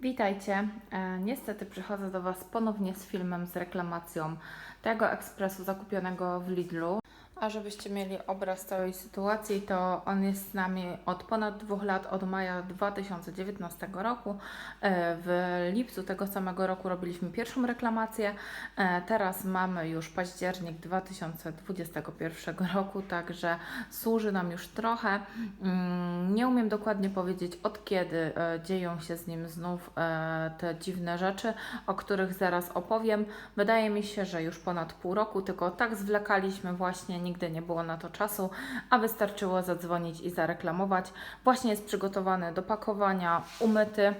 Witajcie. E, niestety przychodzę do Was ponownie z filmem z reklamacją tego ekspresu zakupionego w Lidlu. A żebyście mieli obraz całej sytuacji, to on jest z nami od ponad dwóch lat, od maja 2019 roku. E, W lipcu tego samego roku robiliśmy pierwszą reklamację. E, Teraz mamy już październik 2021 roku, także służy nam już trochę. Mm, Nie umiem dokładnie powiedzieć od kiedy e, dzieją się z nim znów te dziwne rzeczy, o których zaraz opowiem. Wydaje mi się, że już ponad pół roku, tylko tak zwlekaliśmy właśnie, nigdy nie było na to czasu, a wystarczyło zadzwonić i zareklamować. Właśnie jest przygotowany do pakowania, umyty.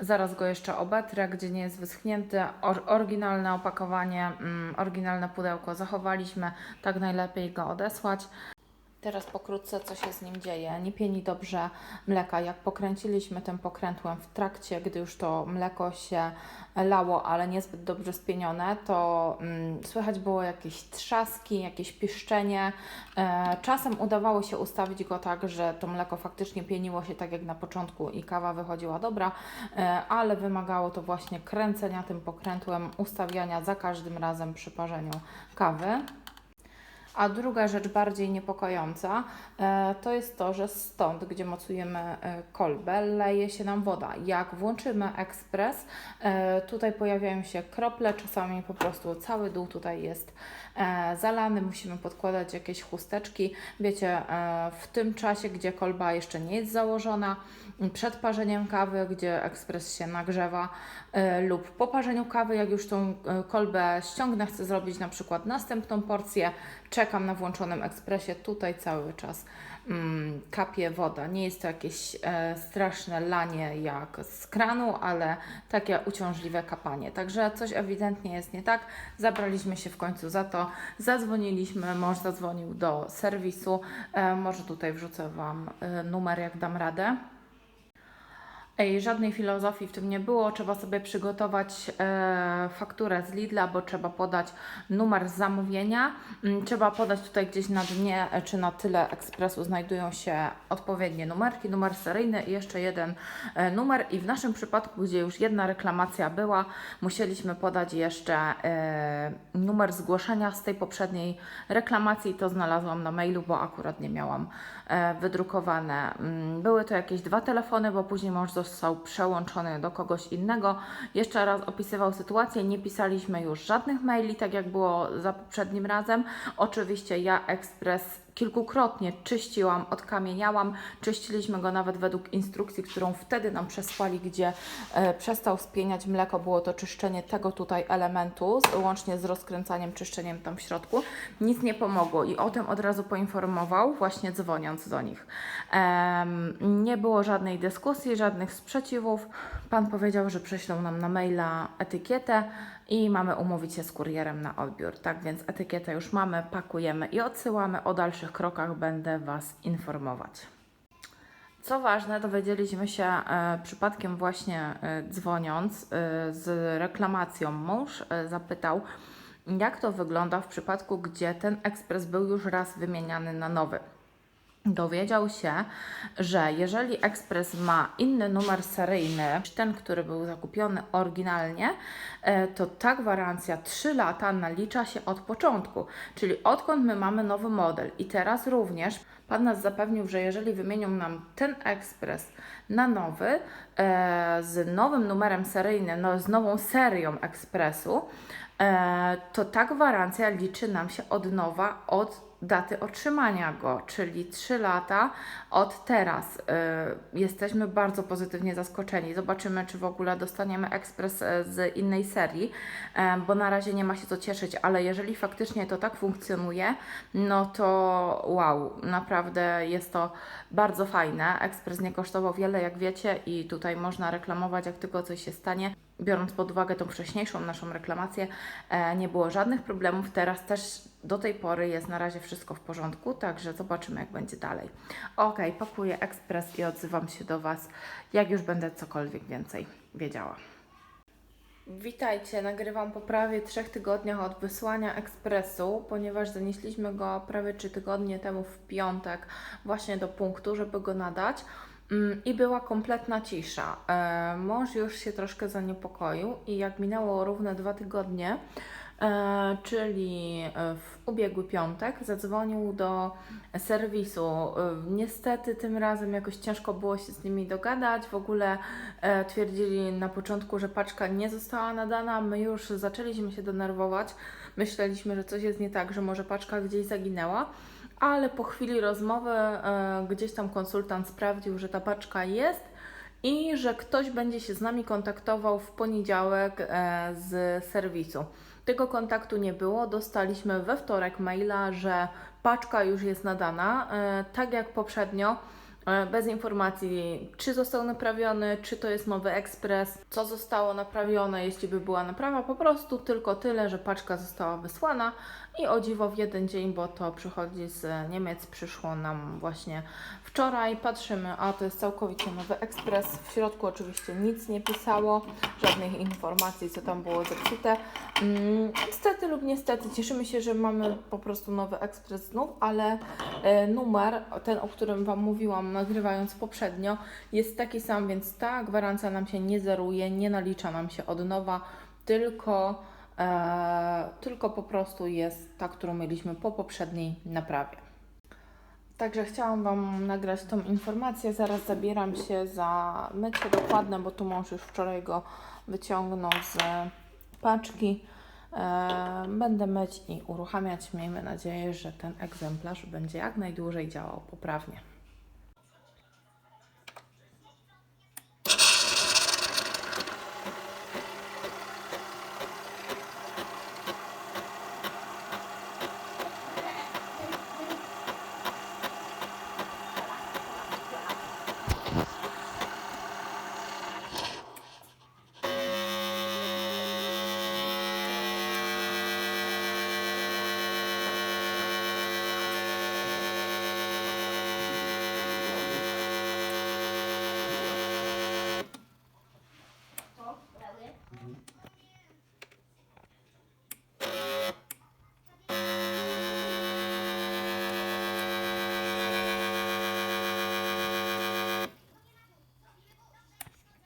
Zaraz go jeszcze obetrę, gdzie nie jest wyschnięty. Or, oryginalne opakowanie, mm, oryginalne pudełko zachowaliśmy, tak najlepiej go odesłać. Teraz pokrótce, co się z nim dzieje. Nie pieni dobrze mleka. Jak pokręciliśmy tym pokrętłem w trakcie, gdy już to mleko się lało, ale niezbyt dobrze spienione, to mm, słychać było jakieś trzaski, jakieś piszczenie. E, czasem udawało się ustawić go tak, że to mleko faktycznie pieniło się tak jak na początku i kawa wychodziła dobra, e, ale wymagało to właśnie kręcenia tym pokrętłem, ustawiania za każdym razem przy parzeniu kawy. A druga rzecz bardziej niepokojąca e, to jest to, że stąd, gdzie mocujemy e, kolbę, leje się nam woda. Jak włączymy ekspres, e, tutaj pojawiają się krople, czasami po prostu cały dół tutaj jest zalany, musimy podkładać jakieś chusteczki. Wiecie, w tym czasie, gdzie kolba jeszcze nie jest założona, przed parzeniem kawy, gdzie ekspres się nagrzewa, lub po parzeniu kawy, jak już tą kolbę ściągnę, chcę zrobić na przykład następną porcję, czekam na włączonym ekspresie, tutaj cały czas mm, kapie woda. Nie jest to jakieś e, straszne lanie jak z kranu, ale takie uciążliwe kapanie. Także coś ewidentnie jest nie tak. Zabraliśmy się w końcu za to, zadzwoniliśmy, mąż zadzwonił do serwisu. E, może tutaj wrzucę Wam e, numer, jak dam radę. Ej, żadnej filozofii w tym nie było. Trzeba sobie przygotować e, fakturę z Lidla, bo trzeba podać numer zamówienia. Mm, Trzeba podać tutaj gdzieś na dnie e, czy na tyle ekspresu znajdują się odpowiednie numerki, numer seryjny i jeszcze jeden e, numer. I w naszym przypadku, gdzie już jedna reklamacja była, musieliśmy podać jeszcze e, numer zgłoszenia z tej poprzedniej reklamacji. To znalazłam na mailu, bo akurat nie miałam e, wydrukowane. Mm, Były to jakieś dwa telefony, bo później mąż przełączony do kogoś innego. Jeszcze raz opisywał sytuację. Nie pisaliśmy już żadnych maili, tak jak było za poprzednim razem. Oczywiście ja ekspres kilkukrotnie czyściłam, odkamieniałam. Czyściliśmy go nawet według instrukcji, którą wtedy nam przesłali, gdzie e, przestał spieniać mleko. Było to czyszczenie tego tutaj elementu, łącznie z rozkręcaniem, czyszczeniem tam w środku. Nic nie pomogło i o tym od razu poinformował, właśnie dzwoniąc do nich. Em, nie było żadnej dyskusji, żadnych sprzeciwów. Pan powiedział, że prześlą nam na maila etykietę i mamy umówić się z kurierem na odbiór. Tak więc etykietę już mamy, pakujemy i odsyłamy. O dalszych krokach będę Was informować. Co ważne, dowiedzieliśmy się e, przypadkiem właśnie e, dzwoniąc e, z reklamacją. Mąż e, zapytał, jak to wygląda w przypadku, gdzie ten ekspres był już raz wymieniany na nowy. Dowiedział się, że jeżeli ekspres ma inny numer seryjny niż ten, który był zakupiony oryginalnie, e, to ta gwarancja 3 lata nalicza się od początku, czyli odkąd my mamy nowy model. I teraz również Pan nas zapewnił, że jeżeli wymienią nam ten ekspres na nowy, e, z nowym numerem seryjnym, no, z nową serią ekspresu, to ta gwarancja liczy nam się od nowa od daty otrzymania go, czyli 3 lata od teraz. Y, jesteśmy bardzo pozytywnie zaskoczeni. Zobaczymy, czy w ogóle dostaniemy ekspres e, z innej serii, e, bo na razie nie ma się co cieszyć, ale jeżeli faktycznie to tak funkcjonuje, no to wow, naprawdę jest to bardzo fajne. Ekspres nie kosztował wiele, jak wiecie, i tutaj można reklamować, jak tylko coś się stanie. Biorąc pod uwagę tą wcześniejszą naszą reklamację, e, nie było żadnych problemów. Teraz też do tej pory jest na razie wszystko w porządku, także zobaczymy, jak będzie dalej. Ok, pakuję ekspres i odzywam się do Was, jak już będę cokolwiek więcej wiedziała. Witajcie, nagrywam po prawie trzech tygodniach od wysłania ekspresu, ponieważ zanieśliśmy go prawie trzy tygodnie temu w piątek właśnie do punktu, żeby go nadać. Mm, I była kompletna cisza. E, mąż już się troszkę zaniepokoił i jak minęło równe dwa tygodnie, e, czyli e, w ubiegły piątek, zadzwonił do serwisu. Niestety tym razem jakoś ciężko było się z nimi dogadać. W ogóle twierdzili na początku, że paczka nie została nadana. My już zaczęliśmy się denerwować. Myśleliśmy, że coś jest nie tak, że może paczka gdzieś zaginęła. Ale po chwili rozmowy e, gdzieś tam konsultant sprawdził, że ta paczka jest i że ktoś będzie się z nami kontaktował w poniedziałek e, z serwisu. Tego kontaktu nie było. Dostaliśmy we wtorek maila, że paczka już jest nadana, e, tak jak poprzednio. Bez informacji, czy został naprawiony, czy to jest nowy ekspres, co zostało naprawione, jeśli by była naprawa, po prostu tylko tyle, że paczka została wysłana i o dziwo w jeden dzień, bo to przychodzi z Niemiec, przyszło nam właśnie wczoraj. Patrzymy, a to jest całkowicie nowy ekspres. W środku oczywiście nic nie pisało, żadnych informacji, co tam było zepsute. Mm, Niestety lub niestety cieszymy się, że mamy po prostu nowy ekspres znów, ale e, numer, ten o którym Wam mówiłam, nagrywając poprzednio, jest taki sam, więc ta gwarancja nam się nie zeruje, nie nalicza nam się od nowa, tylko, e, tylko po prostu jest ta, którą mieliśmy po poprzedniej naprawie. Także chciałam Wam nagrać tą informację. Zaraz zabieram się za mycie dokładne, bo tu mąż już wczoraj go wyciągnął z paczki. E, Będę myć i uruchamiać. Miejmy nadzieję, że ten egzemplarz będzie jak najdłużej działał poprawnie.